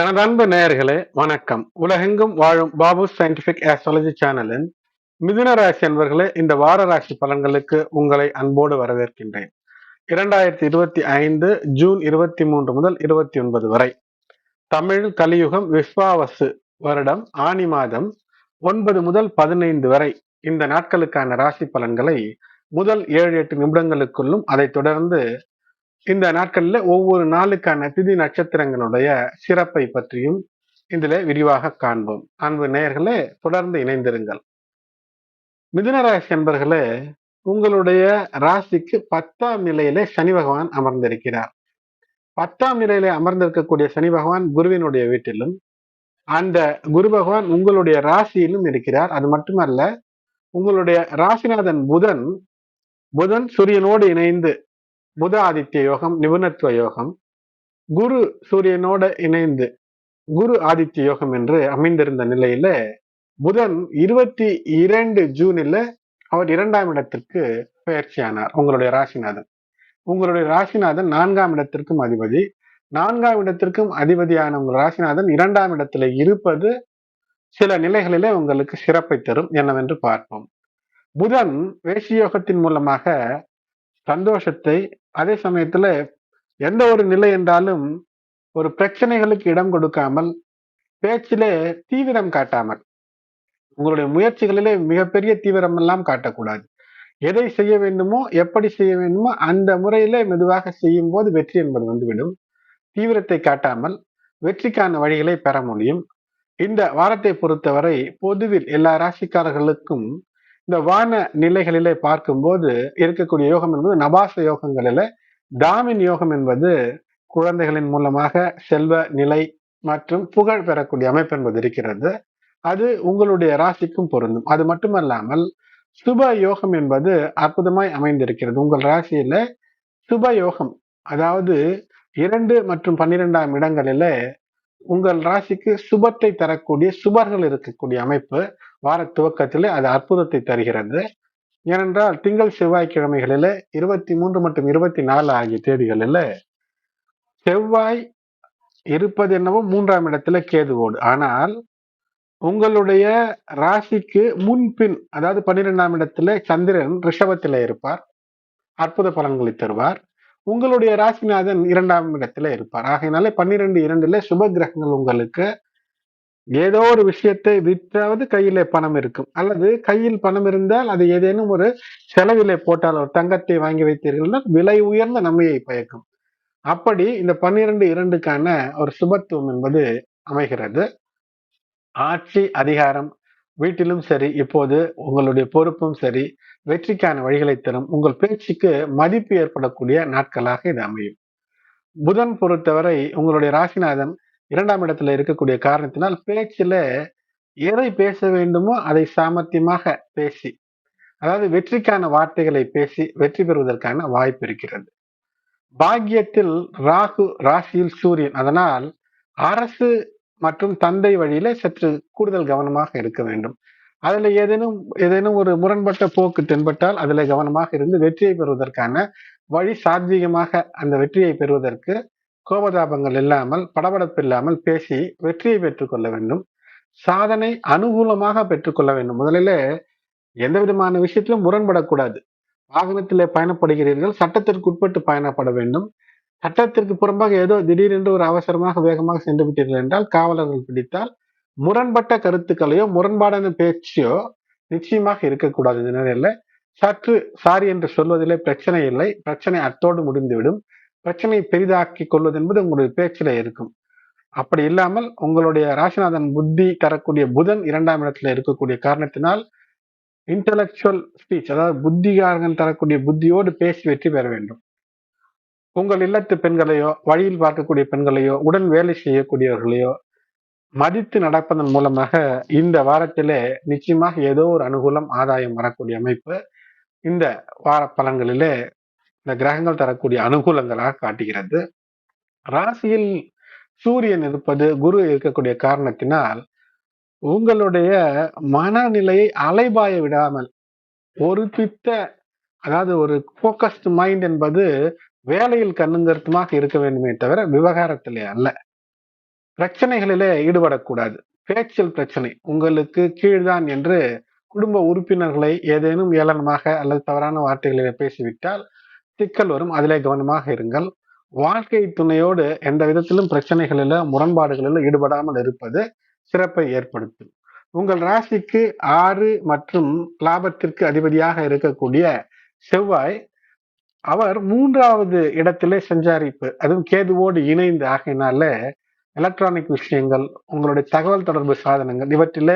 எனது அன்பு நேயர்களே வணக்கம். உலகெங்கும் வாழும் பாபு சயின்டிபிக் ஆஸ்ட்ராலஜி சேனலின் மிதுன ராசி அன்பர்களே இந்த வார ராசி பலன்களுக்கு உங்களை அன்போடு வரவேற்கின்றேன். இரண்டாயிரத்தி இருபத்தி ஐந்து ஜூன் இருபத்தி மூன்று முதல் இருபத்தி ஒன்பது வரை. தமிழ் கலியுகம் விஸ்வாவசு வருடம் ஆனி மாதம் ஒன்பது முதல் பதினைந்து வரை. இந்த நாட்களுக்கான ராசி பலன்களை முதல் ஏழு எட்டு நிமிடங்களுக்குள்ளும் அதைத் தொடர்ந்து இந்த நாட்களில் ஒவ்வொரு நாளுக்கான திதி நட்சத்திரங்களுடைய சிறப்பை பற்றியும் இதில் விரிவாக காண்போம். அன்பு நேயர்களே தொடர்ந்து இணைந்திருங்கள். மிதுனராசி என்பர்களே உங்களுடைய ராசிக்கு பத்தாம் நிலையிலே சனி பகவான் அமர்ந்திருக்கிறார். பத்தாம் நிலையிலே அமர்ந்திருக்கக்கூடிய சனி பகவான் குருவினுடைய வீட்டிலும் அந்த குரு பகவான் உங்களுடைய ராசியிலும் இருக்கிறார். அது மட்டுமல்ல உங்களுடைய ராசிநாதன் புதன் புதன் சூரியனோடு இணைந்து புத ஆதித்ய யோகம் நிபுணத்துவ யோகம் குரு சூரியனோட இணைந்து குரு ஆதித்ய யோகம் என்று அமைந்திருந்த நிலையில புதன் இருபத்தி இரண்டு ஜூனில் அவர் இரண்டாம் இடத்திற்கு பயிற்சியானார் உங்களுடைய ராசிநாதன். உங்களுடைய ராசிநாதன் நான்காம் இடத்திற்கும் அதிபதி. நான்காம் இடத்திற்கும் அதிபதியான உங்கள் ராசிநாதன் இரண்டாம் இடத்துல இருப்பது சில நிலைகளிலே உங்களுக்கு சிறப்பை தரும் என்னவென்று பார்ப்போம். புதன் வேசியோகத்தின் மூலமாக சந்தோஷத்தை அதே சமயத்துல எந்த ஒரு நிலை என்றாலும் ஒரு பிரச்சனைகளுக்கு இடம் கொடுக்காமல் பேச்சிலே தீவிரம் காட்டாமல் உங்களுடைய முயற்சிகளிலே மிகப்பெரிய தீவிரம் எல்லாம் காட்டக்கூடாது. எதை செய்ய வேண்டுமோ எப்படி செய்ய வேண்டுமோ அந்த முறையிலே மெதுவாக செய்யும் போது வெற்றி என்பது வந்துவிடும். தீவிரத்தை காட்டாமல் வெற்றிக்கான வழிகளை பெற முடியும். இந்த வாரத்தை பொறுத்தவரை பொதுவில் எல்லா ராசிக்காரர்களுக்கும் இந்த வான நிலைகளிலே பார்க்கும்போது இருக்கக்கூடிய யோகம் என்பது நபாச யோகங்களில தாமின் யோகம் என்பது குழந்தைகளின் மூலமாக செல்வ நிலை மற்றும் புகழ் பெறக்கூடிய அமைப்பு என்பது இருக்கிறது. அது உங்களுடைய ராசிக்கும் பொருந்தும். அது மட்டுமல்லாமல் சுப யோகம் என்பது அற்புதமாய் அமைந்திருக்கிறது. உங்கள் ராசியில சுப யோகம் அதாவது இரண்டு மற்றும் பன்னிரெண்டாம் இடங்களில உங்கள் ராசிக்கு சுபத்தை தரக்கூடிய சுபர்கள் இருக்கக்கூடிய அமைப்பு. வார துவக்கத்தில் அது அற்புதத்தை தருகிறது. ஏனென்றால் திங்கள் செவ்வாய்க்கிழமைகளில் இருபத்தி மூன்று மற்றும் இருபத்தி நாலு ஆகிய தேதிகளில் செவ்வாய் இருப்பது என்னவோ மூன்றாம் இடத்துல கேதுவோடு. ஆனால் உங்களுடைய ராசிக்கு முன்பின் அதாவது பன்னிரெண்டாம் இடத்துல சந்திரன் ரிஷபத்தில் இருப்பார். அற்புத பலன்களை தருவார். உங்களுடைய ராசிநாதன் இரண்டாம் இடத்துல இருப்பார். ஆகையினாலே பன்னிரெண்டு இரண்டுல சுப கிரகங்கள் உங்களுக்கு ஏதோ ஒரு விஷயத்தை விற்றாவது கையிலே பணம் இருக்கும். அல்லது கையில் பணம் இருந்தால் அது ஏதேனும் ஒரு செலவிலே போட்டால் ஒரு தங்கத்தை வாங்கி வைத்தீர்கள் விலை உயர்ந்த நன்மையை பயக்கும். அப்படி இந்த பன்னிரண்டு இரண்டுக்கான ஒரு சுபத்துவம் என்பது அமைகிறது. ஆட்சி அதிகாரம் வீட்டிலும் சரி இப்போது உங்களுடைய பொறுப்பும் சரி வெற்றிக்கான வழிகளை தரும் உங்கள் பேச்சுக்கு மதிப்பு ஏற்படக்கூடிய நாட்களாக இது அமையும். புதன் பொறுத்தவரை உங்களுடைய ராசிநாதன் இரண்டாம் இடத்துல இருக்கக்கூடிய காரணத்தினால் பேச்சுல எதை பேச வேண்டுமோ அதை சாமர்த்தியமாக பேசி அதாவது வெற்றிக்கான வார்த்தைகளை பேசி வெற்றி பெறுவதற்கான வாய்ப்பு இருக்கிறது. பாக்கியத்தில் ராகு ராசியில் சூரியன். அதனால் அரசு மற்றும் தந்தை வழியில சற்று கூடுதல் கவனமாக இருக்க வேண்டும். அதுல ஏதேனும் ஏதேனும் ஒரு முரண்பட்ட போக்கு தென்பட்டால் அதுல கவனமாக இருந்து வெற்றியை பெறுவதற்கான வழி சாத்வீகமாக அந்த வெற்றியை பெறுவதற்கு கோபதாபங்கள் இல்லாமல் படபடப்பு இல்லாமல் பேசி வெற்றியை பெற்றுக்கொள்ள வேண்டும். சாதனை அனுகூலமாக பெற்றுக்கொள்ள வேண்டும். முதலில் எந்த விதமான விஷயத்திலும் முரண்படக்கூடாது. வாகனத்தில் பயணப்படுகிறீர்கள் சட்டத்திற்கு உட்பட்டு பயணப்பட வேண்டும். சட்டத்திற்கு புறம்பாக ஏதோ திடீரென்று ஒரு அவசரமாக வேகமாக சென்று விட்டீர்கள் என்றால் காவலர்கள் பிடித்தால் முரண்பட்ட கருத்துக்களையோ முரண்பாடான பேச்சையோ நிச்சயமாக இருக்கக்கூடாது. இந்த நிலையில சற்று சாரி என்று சொல்வதிலே பிரச்சனை இல்லை. பிரச்சனை அத்தோடு முடிந்துவிடும். பிரச்சனையை பெரிதாக்கி கொள்வது என்பது உங்களுடைய பேச்சில இருக்கும். அப்படி இல்லாமல் உங்களுடைய ராசிநாதன் புத்தி தரக்கூடிய புதன் இரண்டாம் இடத்துல இருக்கக்கூடிய காரணத்தினால் இன்டலெக்சுவல் ஸ்பீச் அதாவது புத்திகாரங்கள் தரக்கூடிய புத்தியோடு பேசி வெற்றி பெற வேண்டும். உங்கள் இல்லத்து பெண்களையோ வழியில் பார்க்கக்கூடிய பெண்களையோ உடன் வேலை செய்யக்கூடியவர்களையோ மதித்து நடப்பதன் மூலமாக இந்த வாரத்திலே நிச்சயமாக ஏதோ ஒரு அனுகூலம் ஆதாயம் வரக்கூடிய அமைப்பு இந்த வார பலன்களிலே இந்த கிரகங்கள் தரக்கூடிய அனுகூலங்களாக காட்டுகிறது. ராசியில் சூரியன் இருப்பது குரு இருக்கக்கூடிய காரணத்தினால் உங்களுடைய மனநிலையை அலைபாய விடாமல் ஒரு பித்த அதாவது ஒரு ஃபோக்கஸ்டு மைண்ட் என்பது வேலையில் கண்ணுங்கருத்துமாக இருக்க வேண்டுமே தவிர விவகாரத்திலே அல்ல. பிரச்சனைகளிலே ஈடுபடக்கூடாது. பேச்சில் பிரச்சனை. உங்களுக்கு கீழ்தான் என்று குடும்ப உறுப்பினர்களை ஏதேனும் ஏளனமாக அல்லது தவறான வார்த்தைகளிலே பேசிவிட்டால் சிக்கல் வரும். அதிலே கவனமாக இருங்கள். வாழ்க்கை துணையோடு எந்த விதத்திலும் பிரச்சனைகளில முரண்பாடுகளில் ஈடுபடாமல் இருப்பது சிறப்பை ஏற்படுத்தும். உங்கள் ராசிக்கு ஆறு மற்றும் லாபத்திற்கு அதிபதியாக இருக்கக்கூடிய செவ்வாய் அவர் மூன்றாவது இடத்திலே சஞ்சாரிப்பு அதுவும் கேதுவோடு இணைந்து ஆகையினால எலக்ட்ரானிக் விஷயங்கள் உங்களுடைய தகவல் தொடர்பு சாதனங்கள் இவற்றில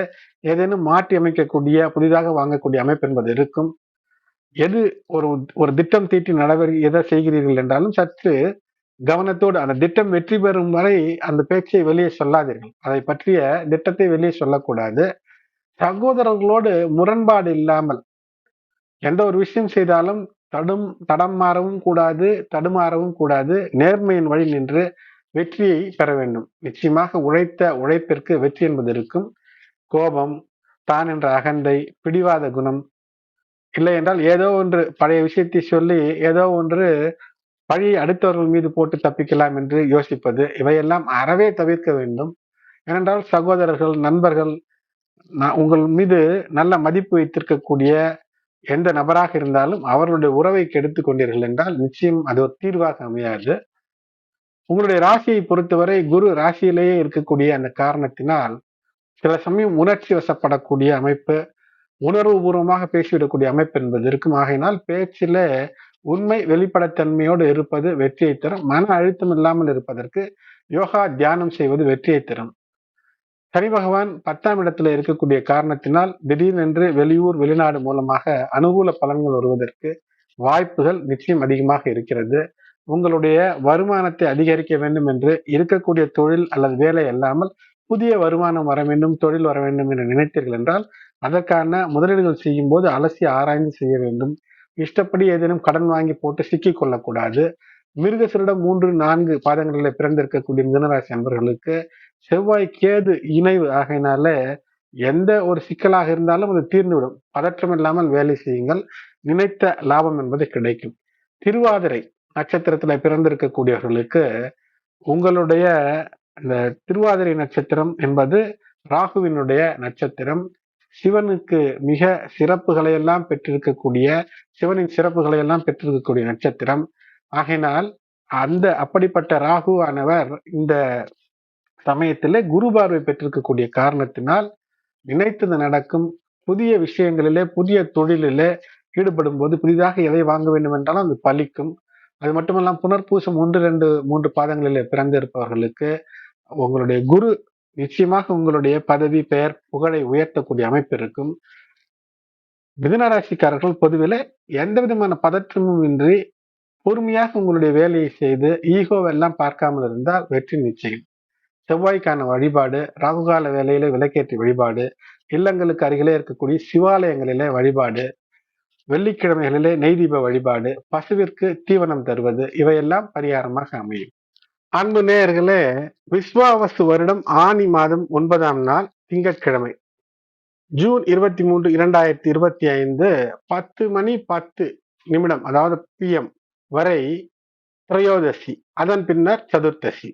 ஏதேனும் மாற்றி அமைக்கக்கூடிய புதிதாக வாங்கக்கூடிய அமைப்பு என்பது இருக்கும். எது ஒரு ஒரு திட்டம் தீட்டி நடவடிக்கை எதை செய்கிறீர்கள் என்றாலும் சற்று கவனத்தோடு அந்த திட்டம் வெற்றி பெறும் வரை அந்த பேச்சை வெளியே சொல்லாதீர்கள். அதை பற்றிய திட்டத்தை வெளியே சொல்லக்கூடாது. சகோதரர்களோடு முரண்பாடு இல்லாமல் எந்த ஒரு விஷயம் செய்தாலும் தடும் தடம் மாறவும் கூடாது தடுமாறவும் கூடாது. நேர்மையின் வழி நின்று வெற்றியை பெற வேண்டும். நிச்சயமாக உழைத்த உழைப்பிற்கு வெற்றி என்பது இருக்கும். கோபம் தான் என்ற அகந்தை பிடிவாத குணம் இல்லை என்றால் ஏதோ ஒன்று பழைய விஷயத்தை சொல்லி ஏதோ ஒன்று பழி அடுத்தவர்கள் மீது போட்டு தப்பிக்கலாம் என்று யோசிப்பது இவையெல்லாம் அறவே தவிர்க்க வேண்டும். ஏனென்றால் சகோதரர்கள் நண்பர்கள் உங்கள் மீது நல்ல மதிப்பு வைத்திருக்கக்கூடிய எந்த நபராக இருந்தாலும் அவர்களுடைய உறவை கெடுத்து கொண்டீர்கள் என்றால் நிச்சயம் அது ஒரு தீர்வாக அமையாது. உங்களுடைய ராசியை பொறுத்தவரை குரு ராசியிலேயே இருக்கக்கூடிய அந்த காரணத்தினால் சில சமயம் உணர்ச்சி வசப்படக்கூடிய அமைப்பு உணர்வு பூர்வமாக பேசிவிடக்கூடிய அமைப்பு என்பது இருக்கும். ஆகையினால் பேச்சில உண்மை வெளிப்படைத்தன்மையோடு இருப்பது வெற்றியை தரும். மன அழுத்தம் இல்லாமல் இருப்பதற்கு யோகா தியானம் செய்வது வெற்றியை தரும். சனி பகவான் பத்தாம் இடத்துல இருக்கக்கூடிய காரணத்தினால் திடீரென்று வெளியூர் வெளிநாடு மூலமாக அனுகூல பலன்கள் வருவதற்கு வாய்ப்புகள் நிச்சயம் அதிகமாக இருக்கிறது. உங்களுடைய வருமானத்தை அதிகரிக்க வேண்டும் என்று இருக்கக்கூடிய தொழில் அல்லது வேலை அல்லாமல் புதிய வருமானம் வர வேண்டும் தொழில் வர வேண்டும் என்று நினைத்தீர்கள் என்றால் அதற்கான முதலீடுகள் செய்யும் போது அலசி ஆராய்ந்து செய்ய வேண்டும். இஷ்டப்படி ஏதேனும் கடன் வாங்கி போட்டு சிக்கிக் கொள்ளக்கூடாது. மிருகசரிடம் மூன்று நான்கு பாதங்களில் பிறந்திருக்கக்கூடிய மிதனராசி அன்பர்களுக்கு செவ்வாய் கேது இணைவு ஆகையினால எந்த ஒரு சிக்கலாக இருந்தாலும் அது தீர்ந்துவிடும். பதற்றம் இல்லாமல் வேலை செய்யுங்கள். நினைத்த லாபம் என்பது கிடைக்கும். திருவாதிரை நட்சத்திரத்துல பிறந்திருக்கக்கூடியவர்களுக்கு உங்களுடைய இந்த திருவாதிரை நட்சத்திரம் என்பது ராகுவினுடைய நட்சத்திரம். சிவனுக்கு மிக சிறப்புகளை எல்லாம் பெற்றிருக்கக்கூடிய சிவனின் சிறப்புகளை எல்லாம் பெற்றிருக்கக்கூடிய நட்சத்திரம். ஆகையினால் அந்த அப்படிப்பட்ட ராகுவானவர் இந்த சமயத்தில் குரு பார்வை பெற்றிருக்கக்கூடிய காரணத்தினால் நினைத்தது நடக்கும். புதிய விஷயங்களிலே புதிய தொழிலிலே ஈடுபடும் போது புதிதாக எதை வாங்க வேண்டும் என்றாலும் அது பலிக்கும். அது மட்டுமல்லாம் புனர்பூசம் ஒன்று ரெண்டு மூன்று பாதங்களிலே பிறந்திருப்பவர்களுக்கு உங்களுடைய குரு நிச்சயமாக உங்களுடைய பதவி பெயர் புகழை உயர்த்தக்கூடிய அமைப்பு இருக்கும். மிதனராசிக்காரர்கள் பொதுவில் எந்த விதமான பதற்றமும் இன்றி பொறுமையாக உங்களுடைய வேலையை செய்து ஈகோவெல்லாம் பார்க்காமல் இருந்தால் வெற்றி நிச்சயம். செவ்வாய்க்கான வழிபாடு ராகுகால வேலையில விளக்கேற்றி வழிபாடு இல்லங்களுக்கு அருகிலே இருக்கக்கூடிய சிவாலயங்களிலே வழிபாடு வெள்ளிக்கிழமைகளிலே நெய்தீப வழிபாடு பசுவிற்கு தீவனம் தருவது இவையெல்லாம் பரிகாரமாக அமையும். அன்பு நேயர்களே விஸ்வாவசு வருடம் ஆணி மாதம் ஒன்பதாம் நாள் திங்கட்கிழமை. ஜூன் இருபத்தி மூன்று இரண்டாயிரத்தி இருபத்தி ஐந்து பத்து மணி பத்து நிமிடம் அதாவது பிஎம் வரை திரையோதசி அதன் பின்னர் சதுர்த்தசி.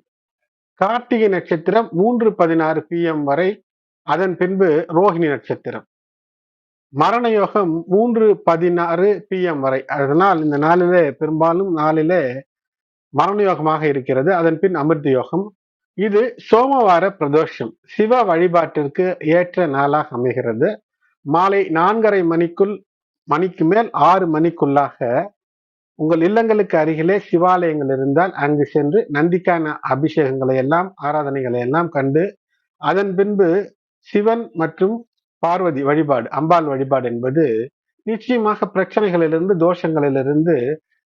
கார்த்திகை நட்சத்திரம் மூன்று பதினாறு பிஎம் வரை அதன் பின்பு ரோஹிணி நட்சத்திரம். மரண யோகம் மூன்று பதினாறு பிஎம் வரை அதனால் இந்த நாளிலே பெரும்பாலும் நாளிலே மரண யோகமாக இருக்கிறது. அதன் பின் அமிர்த யோகம். இது சோமவார பிரதோஷம். சிவ வழிபாட்டிற்கு ஏற்ற நாளாக அமைகிறது. மாலை நான்கரை மணிக்குள் மணிக்கு மேல் ஆறு மணிக்குள்ளாக உங்கள் இல்லங்களுக்கு அருகிலே சிவாலயங்கள் இருந்தால் அங்கு சென்று நந்திக்கான அபிஷேகங்களை எல்லாம் ஆராதனைகளை எல்லாம் கண்டு அதன் பின்பு சிவன் மற்றும் பார்வதி வழிபாடு அம்பாள் வழிபாடு என்பது நிச்சயமாக பிரச்சனைகளிலிருந்து தோஷங்களிலிருந்து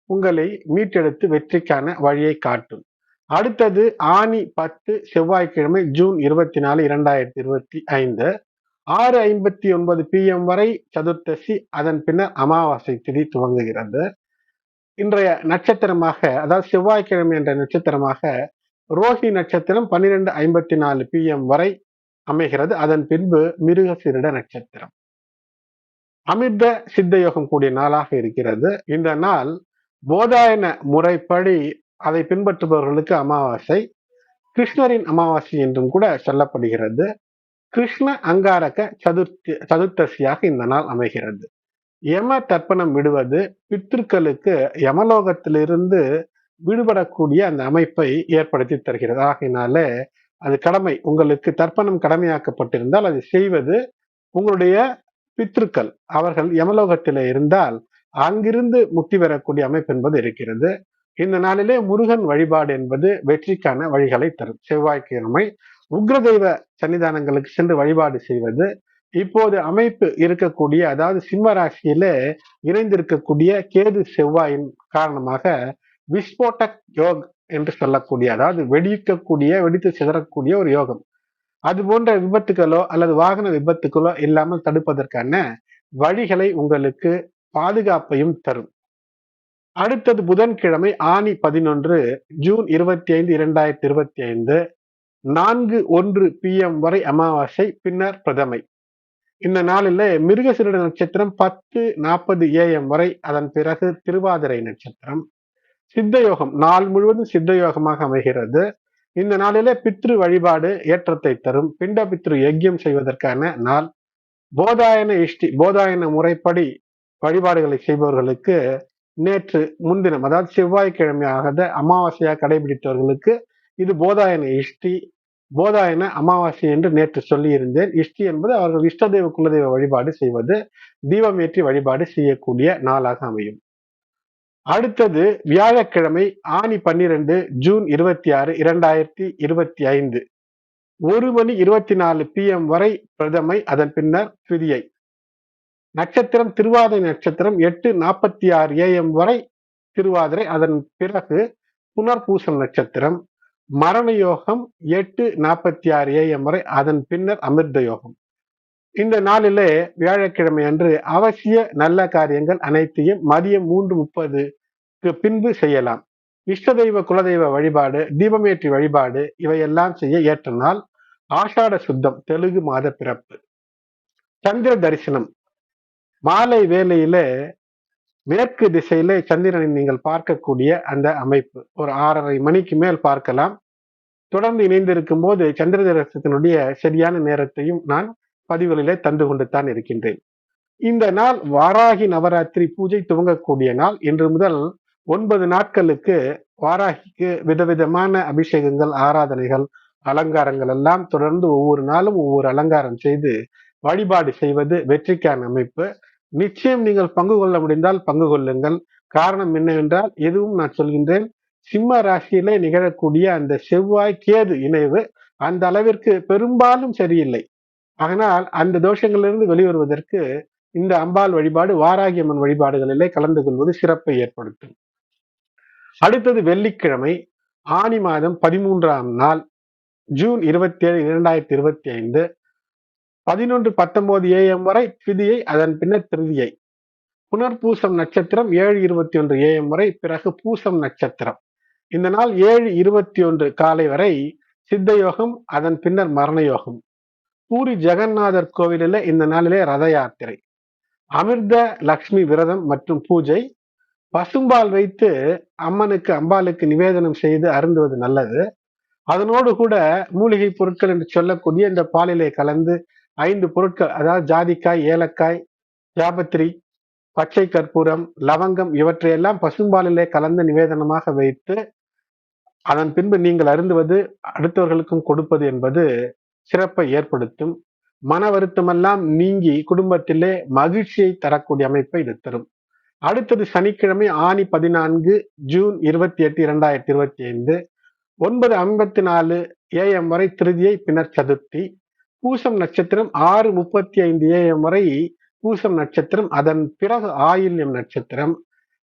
உங்களை மீட்டெடுத்து வெற்றிக்கான வழியை காட்டும். அடுத்தது ஆணி பத்து செவ்வாய்க்கிழமை ஜூன் இருபத்தி நாலு இரண்டாயிரத்தி இருபத்தி ஐந்து. ஆறு ஐம்பத்தி ஒன்பது பிஎம் வரை சதுர்த்தசி அதன் பின்னர் அமாவாசை திதி துவங்குகிறது. இன்றைய நட்சத்திரமாக அதாவது செவ்வாய்க்கிழமை என்ற நட்சத்திரமாக ரோஹி நட்சத்திரம் பன்னிரெண்டு ஐம்பத்தி நாலு பிஎம் வரை அமைகிறது. அதன் பின்பு மிருகசிரிட நட்சத்திரம். அமிர்த சித்த யோகம் கூடிய நாளாக இருக்கிறது. இந்த நாள் போதாயன முறைப்படி அதை பின்பற்றுபவர்களுக்கு அமாவாசை கிருஷ்ணரின் அமாவாசை என்றும் கூட சொல்லப்படுகிறது. கிருஷ்ண அங்காரக சதுர்த்தி சதுர்த்தசியாக இந்த நாள் அமைகிறது. யம தர்ப்பணம் விடுவது பித்திருக்களுக்கு யமலோகத்திலிருந்து விடுபடக்கூடிய அந்த அமைப்பை ஏற்படுத்தி தருகிறது. ஆகையினாலே அது கடமை. உங்களுக்கு தர்ப்பணம் கடமையாக்கப்பட்டிருந்தால் அதை செய்வது உங்களுடைய பித்திருக்கள். அவர்கள் யமலோகத்தில் இருந்தால் அங்கிருந்து முக்தி பெறக்கூடிய அமைப்பு என்பது இருக்கிறது. இந்த நாளிலே முருகன் வழிபாடு என்பது வெற்றிக்கான வழிகளை தரும். செவ்வாய்க்கிழமை உக்ரதெய்வ சன்னிதானங்களுக்கு சென்று வழிபாடு செய்வது இப்போது அமைப்பு இருக்கக்கூடிய அதாவது சிம்ம ராசியில இணைந்திருக்கக்கூடிய கேது செவ்வாயின் காரணமாக விஸ்போட்டக் யோக் என்று சொல்லக்கூடிய அதாவது வெடிக்கக்கூடிய வெடித்து சிதறக்கூடிய ஒரு யோகம். அது போன்ற விபத்துகளோ அல்லது வாகன விபத்துகளோ இல்லாமல் தடுப்பதற்கான வழிகளை உங்களுக்கு பாதுகாப்பையும் தரும். அடுத்தது புதன்கிழமை ஆணி பதினொன்று ஜூன் இருபத்தி ஐந்து இரண்டாயிரத்தி இருபத்தி ஐந்து நான்கு ஒன்று பி எம் வரை அமாவாசை பின்னர் பிரதமை. இந்த நாளில் மிருகசிருட நட்சத்திரம் பத்து நாற்பது ஏஎம் வரை அதன் பிறகு திருவாதிரை நட்சத்திரம். சித்தயோகம் நாள் முழுவதும் சித்தயோகமாக அமைகிறது. இந்த நாளிலே பித்ரு வழிபாடு ஏற்றத்தை தரும். பிண்ட பித்ரு யஜ்யம் செய்வதற்கான நாள். போதாயன இஷ்டி போதாயன முறைப்படி வழிபாடுகளை செய்பவர்களுக்கு நேற்று முன்தினம் அதாவது செவ்வாய்க்கிழமையாக அமாவாசையாக கடைபிடித்தவர்களுக்கு இது போதாயன இஷ்டி போதாயன அமாவாசை என்று நேற்று சொல்லியிருந்தேன். இஷ்டி என்பது அவர்கள் இஷ்டதெய்வ குலதெய்வ வழிபாடு செய்வது தீபம் ஏற்றி வழிபாடு செய்யக்கூடிய நாளாக அமையும். அடுத்தது வியாழக்கிழமை ஆணி பன்னிரண்டு ஜூன் இருபத்தி ஆறு இரண்டாயிரத்தி இருபத்தி ஐந்து. ஒரு மணி இருபத்தி நாலு பி எம் வரை பிரதமை அதன் பின்னர் பிரியை நட்சத்திரம் திருவாதிரை நட்சத்திரம் எட்டு நாற்பத்தி ஆறு ஏஎம் வரை திருவாதிரை. அதன் பிறகு புனர்பூசம் நட்சத்திரம் மரண யோகம் எட்டு நாற்பத்தி ஆறு ஏஎம் வரை அதன் பின்னர் அமிர்த யோகம். இந்த நாளிலே வியாழக்கிழமை அன்று அவசிய நல்ல காரியங்கள் அனைத்தையும் மதியம் மூன்று முப்பதுக்கு பின்பு செய்யலாம். இஷ்ட தெய்வ குலதெய்வ வழிபாடு தீபமேற்றி வழிபாடு இவையெல்லாம் செய்ய ஏற்ற நாள் ஆஷாட சுத்தம் தெலுங்கு மாத பிறப்பு. சந்திர தரிசனம் மாலை வேலையில மேற்கு திசையில சந்திரனை நீங்கள் பார்க்கக்கூடிய அந்த அமைப்பு. ஒரு ஆறரை மணிக்கு மேல் பார்க்கலாம். தொடர்ந்து இணைந்திருக்கும் போது சந்திர தரிசனத்தினுடைய சரியான நேரத்தையும் நான் பதிவுகளிலே தந்து கொண்டு தான் இருக்கின்றேன். இந்த நாள் வாராகி நவராத்திரி பூஜை துவங்கக்கூடிய நாள். இன்று முதல் ஒன்பது நாட்களுக்கு வாராகிக்கு விதவிதமான அபிஷேகங்கள் ஆராதனைகள் அலங்காரங்கள் எல்லாம் தொடர்ந்து ஒவ்வொரு நாளும் ஒவ்வொரு அலங்காரம் செய்து வழிபாடு செய்வது வெற்றிக்கான அமைப்பு. நிச்சயம் நீங்கள் பங்கு கொள்ள முடிந்தால் பங்கு கொள்ளுங்கள். காரணம் என்னவென்றால் எதுவும் நான் சொல்கின்றேன் சிம்ம ராசியிலே நிகழக்கூடிய அந்த செவ்வாய் கேது இணைவு அந்த அளவிற்கு பெரும்பாலும் சரியில்லை. அதனால் அந்த தோஷங்களிலிருந்து வெளிவருவதற்கு இந்த அம்பாள் வழிபாடு வாராகியம்மன் வழிபாடுகளிலே கலந்து கொள்வது சிறப்பை ஏற்படுத்தும். அடுத்தது வெள்ளிக்கிழமை ஆணி மாதம் பதிமூன்றாம் நாள் ஜூன் இருபத்தி ஏழு இரண்டாயிரத்தி இருபத்தி ஐந்து பதினொன்று பத்தொன்பது ஏஎம் வரை திதியை அதன் பின்னர் திருதியை. புனர்பூசம் நட்சத்திரம் ஏழு இருபத்தி ஒன்று ஏஎம் வரை பிறகு பூசம் நட்சத்திரம். இந்த நாள் ஏழு இருபத்தி ஒன்று காலை வரை சித்த யோகம் அதன் பின்னர் மரண யோகம் பூரி ஜெகநாதர் கோவிலில் இந்த நாளிலே ரத யாத்திரை. அமிர்த லக்ஷ்மி விரதம் மற்றும் பூஜை. பசும்பால் வைத்து அம்மனுக்கு அம்பாளுக்கு நிவேதனம் செய்து அருந்துவது நல்லது. அதனோடு கூட மூலிகை பொருட்கள் என்று சொல்லக்கூடிய இந்த பாலிலே கலந்து ஐந்து பொருட்கள் அதாவது ஜாதிக்காய் ஏலக்காய் ஜாபத்திரி பச்சை கற்பூரம் லவங்கம் இவற்றையெல்லாம் பசும்பாலிலே கலந்து நிவேதனமாக வைத்து அதன் பின்பு நீங்கள் அருந்துவது அடுத்தவர்களுக்கும் கொடுப்பது என்பது சிறப்பை ஏற்படுத்தும். மன வருத்தமெல்லாம் நீங்கி குடும்பத்திலே மகிழ்ச்சியை தரக்கூடிய அமைப்பை இது தரும். அடுத்தது சனிக்கிழமை ஆணி பதினான்கு ஜூன் இருபத்தி எட்டு இரண்டாயிரத்தி இருபத்தி ஐந்து ஒன்பது ஐம்பத்தி நாலு ஏஎம் வரை திருதியை பின்னர் சதுர்த்தி பூசம் நட்சத்திரம் ஆறு முப்பத்தி ஐந்து ஏஎம் வரை பூசம் நட்சத்திரம் அதன் பிறகு ஆயில்யம் நட்சத்திரம்.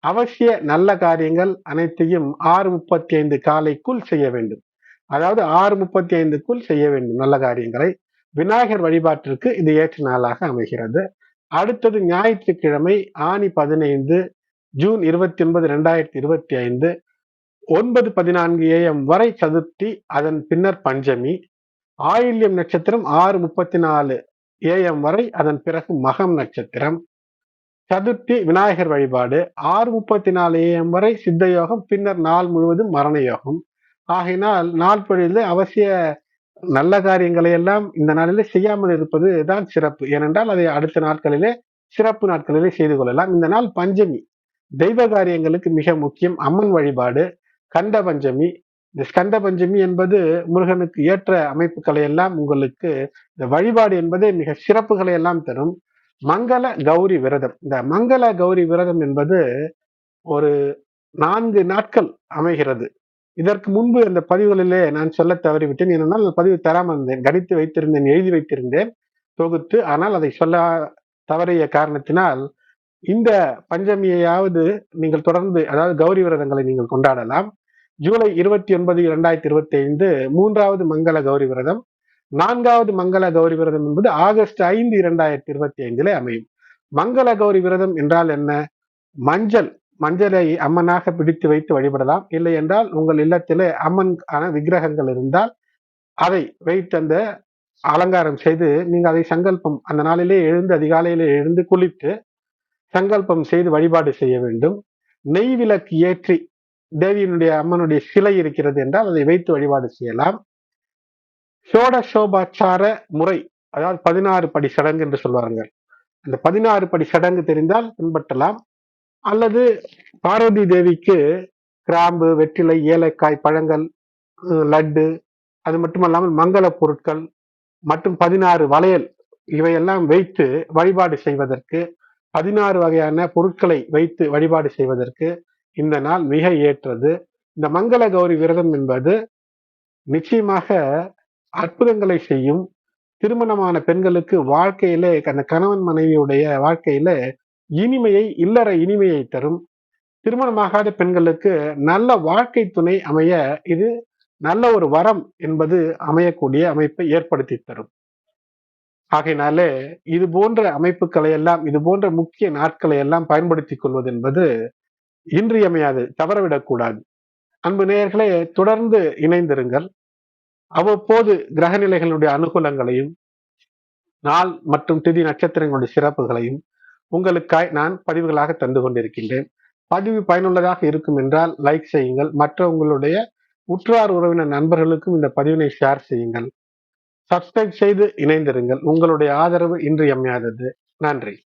அவசிய நல்ல காரியங்கள் அனைத்தையும் ஆறு முப்பத்தி ஐந்து காலைக்குள் செய்ய வேண்டும். அதாவது ஆறு முப்பத்தி ஐந்துக்குள் செய்ய வேண்டும் நல்ல காரியங்களை. விநாயகர் வழிபாட்டிற்கு இது ஏற்ற நாளாக அமைகிறது. அடுத்தது ஞாயிற்றுக்கிழமை ஆணி பதினைந்து ஜூன் இருபத்தி ஒன்பது ரெண்டாயிரத்தி இருபத்தி ஐந்து ஒன்பது பதினான்கு ஏஎம் வரை சதுர்த்தி அதன் பின்னர் பஞ்சமி. ஆயில்யம் நட்சத்திரம் ஆறு முப்பத்தி நாலு ஏஎம் வரை அதன் பிறகு மகம் நட்சத்திரம். சதுர்த்தி விநாயகர் வழிபாடு ஆறு முப்பத்தி நாலு ஏஎம் வரை சித்த யோகம் பின்னர் நாள் முழுவதும் மரண யோகம் ஆகையினால் நாள் பொழுது அவசிய நல்ல காரியங்களை எல்லாம் இந்த நாளிலே செய்யாமல் இருப்பது தான் சிறப்பு. ஏனென்றால் அதை அடுத்த நாட்களிலே சிறப்பு நாட்களிலே செய்து கொள்ளலாம். இந்த நாள் பஞ்சமி. தெய்வ காரியங்களுக்கு மிக முக்கியம். அம்மன் வழிபாடு கண்ட பஞ்சமி இந்த ஸ்கந்த பஞ்சமி என்பது முருகனுக்கு ஏற்ற அமைப்புகளை எல்லாம் உங்களுக்கு இந்த வழிபாடு என்பதே மிக சிறப்புகளை எல்லாம் தரும். மங்கள கௌரி விரதம். இந்த மங்கள கௌரி விரதம் என்பது ஒரு நான்கு நாட்கள் அமைகிறது. இதற்கு முன்பு அந்த பதிவுகளிலே நான் சொல்ல தவறிவிட்டேன். ஏனென்றால் பதிவு தராமல் இருந்தேன். கணித்து வைத்திருந்தேன் எழுதி வைத்திருந்தேன் தொகுத்து ஆனால் அதை சொல்ல தவறிய காரணத்தினால் இந்த பஞ்சமியையாவது நீங்கள் தொடர்ந்து அதாவது கௌரி விரதங்களை நீங்கள் கொண்டாடலாம். ஜூலை இருபத்தி ஒன்பது இரண்டாயிரத்தி இருபத்தி ஐந்து மூன்றாவது மங்கள கௌரி விரதம். நான்காவது மங்கள கௌரி விரதம் என்பது ஆகஸ்ட் ஐந்து இரண்டாயிரத்தி இருபத்தி ஐந்திலே அமையும். மங்கள கௌரி விரதம் என்றால் என்ன? மஞ்சள் மஞ்சளை அம்மனாக பிடித்து வைத்து வழிபடலாம். இல்லை என்றால் உங்கள் இல்லத்திலே அம்மன் விக்கிரகங்கள் இருந்தால் அதை வைத்து அந்த அலங்காரம் செய்து நீங்கள் அதை சங்கல்பம் அந்த நாளிலே எழுந்து அதிகாலையிலே எழுந்து குளித்து சங்கல்பம் செய்து வழிபாடு செய்ய வேண்டும். நெய் விளக்கு ஏற்றி தேவியினுடைய அம்மனுடைய சிலை இருக்கிறது என்றால் அதை வைத்து வழிபாடு செய்யலாம். சோடசோபாச்சார முறை அதாவது பதினாறு படி சடங்கு என்று சொல்வார்கள் அந்த பதினாறு படி சடங்கு தெரிந்தால் பின்பற்றலாம். அல்லது பார்வதி தேவிக்கு கிராம்பு வெற்றிலை ஏலக்காய் பழங்கள் லட்டு அது மட்டுமல்லாமல் மங்கள பொருட்கள் மற்றும் பதினாறு வளையல் இவையெல்லாம் வைத்து வழிபாடு செய்வதற்கு பதினாறு வகையான பொருட்களை வைத்து வழிபாடு செய்வதற்கு இந்த நாள் மிக ஏற்றது. இந்த மங்கள கௌரி விரதம் என்பது நிச்சயமாக அற்புதங்களை செய்யும். திருமணமான பெண்களுக்கு வாழ்க்கையிலே அந்த கணவன் மனைவியுடைய வாழ்க்கையில இனிமையை இல்லற இனிமையை தரும். திருமணமாகாத பெண்களுக்கு நல்ல வாழ்க்கை துணை அமைய இது நல்ல ஒரு வரம் என்பது அமையக்கூடிய அமைப்பை ஏற்படுத்தி தரும். ஆகையினாலே இது போன்ற அமைப்புகளை எல்லாம் இது போன்ற முக்கிய நாட்களை எல்லாம் பயன்படுத்தி கொள்வது என்பது இன்றியமையாது தவறவிடக்கூடாது. அன்பு நேயர்களே தொடர்ந்து இணைந்திருங்கள். அவ்வப்போது கிரகநிலைகளுடைய அனுகூலங்களையும் நாள் மற்றும் திதி நட்சத்திரங்களுடைய சிறப்புகளையும் உங்களுக்காய் நான் பதிவுகளாக தந்து கொண்டிருக்கின்றேன். பதிவு பயனுள்ளதாக இருக்கும் என்றால் லைக் செய்யுங்கள். மற்ற உங்களுடைய உற்றார் உறவினர் நண்பர்களுக்கும் இந்த பதிவினை ஷேர் செய்யுங்கள். சப்ஸ்கிரைப் செய்து இணைந்திருங்கள். உங்களுடைய ஆதரவு இன்றியமையாதது. நன்றி.